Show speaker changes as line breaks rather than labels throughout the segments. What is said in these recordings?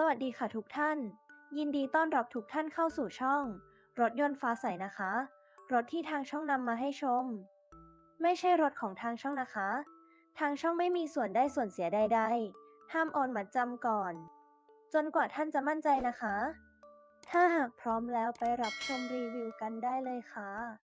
สวัสดีค่ะทุกท่าน ยินดีต้อนรับทุกท่านเข้าสู่ช่อง รถยนต์ฟ้าใสนะคะ รถที่ทางช่องนำมาให้ชม ไม่ใช่รถของทางช่องนะคะ ทางช่องไม่มีส่วนได้ส่วนเสียใดๆห้ามโอนมาจำก่อน จนกว่าท่านจะมั่นใจนะคะ ถ้าหากพร้อมแล้วไปรับชมรีวิวกันได้เลยค่ะ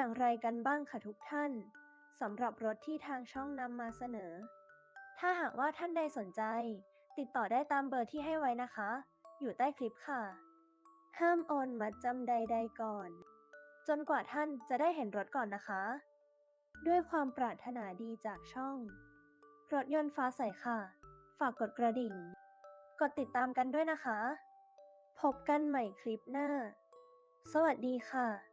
อย่างไรกันบ้างคะทุกท่านสำหรับรถที่ทางช่องนำมาเสนอ ถ้าหากว่าท่านใดสนใจ ติดต่อได้ตามเบอร์ที่ให้ไว้นะคะ อยู่ใต้คลิปค่ะ ห้ามโอนมัดจำใดๆก่อน จนกว่าท่านจะได้เห็นรถก่อนนะคะ ด้วยความปรารถนาดีจากช่อง รถยนต์ฟ้าใสค่ะ ฝากกดกระดิ่ง กดติดตามกันด้วยนะคะ พบกันใหม่คลิปหน้า สวัสดีค่ะ